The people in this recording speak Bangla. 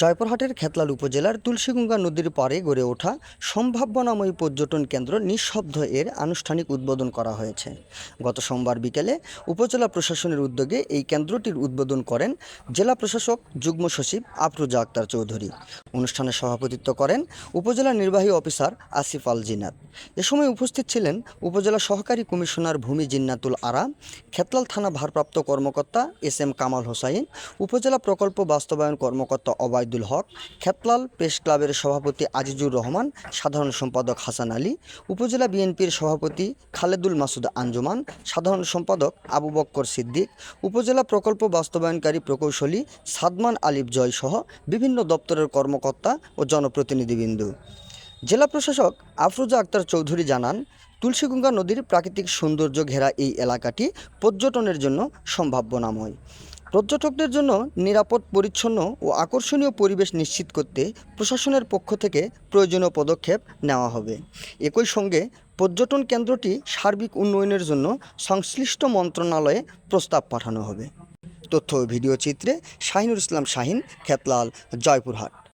জয়পুরহাটের খেতলাল উপজেলার তুলসীগঙ্গা নদীর পাড়ে গড়ে ওঠা সম্ভাবনাময়ী পর্যটন কেন্দ্র নিঃশব্দ এর আনুষ্ঠানিক উদ্বোধন করা হয়েছে। গত সোমবার বিকেলে উপজেলা প্রশাসনের উদ্যোগে এই কেন্দ্রটির উদ্বোধন করেন জেলা প্রশাসক, যুগ্ম সচিব আফরোজা আক্তার চৌধুরী। অনুষ্ঠানে সভাপতিত্ব করেন উপজেলা নির্বাহী অফিসার আসিফ আল জিনাত এ সময় উপস্থিত ছিলেন উপজেলা সহকারী কমিশনার ভূমি জিন্নাতুল আরা, খেতলাল থানা ভারপ্রাপ্ত কর্মকর্তা এস এম কামাল হোসাইন, উপজেলা প্রকল্প বাস্তবায়ন কর্মকর্তা অবায়দুল হক, খেতলাল প্রেস ক্লাবের সভাপতি আজিজুর রহমান, সাধারণ সম্পাদক হাসান আলী, উপজেলা বিএনপির সভাপতি খালেদুল মাসুদ আঞ্জুমান, সাধারণ সম্পাদক আবু বক্কর সিদ্দিক, উপজেলা প্রকল্প বাস্তবায়নকারী প্রকৌশলী সাদমান আলিফ জয় সহ বিভিন্ন দপ্তরের কর্মকর্তা ও জনপ্রতিনিধিবৃন্দ। জেলা প্রশাসক আফরোজা আক্তার চৌধুরী জানান, তুলসীগঙ্গা নদীর প্রাকৃতিক সৌন্দর্য ঘেরা এই এলাকাটি পর্যটনের জন্য সম্ভাব্য সম্ভাবনাময় পর্যটকদের জন্য নিরাপদ, পরিচ্ছন্ন ও আকর্ষণীয় পরিবেশ নিশ্চিত করতে প্রশাসনের পক্ষ থেকে প্রয়োজনীয় পদক্ষেপ নেওয়া হবে। একই সঙ্গে পর্যটন কেন্দ্রটি সার্বিক উন্নয়নের জন্য সংশ্লিষ্ট মন্ত্রণালয়ে প্রস্তাব পাঠানো হবে। তথ্য ভিডিও চিত্রে শাহিনুর ইসলাম শাহিন, খেতলাল, জয়পুরহাট।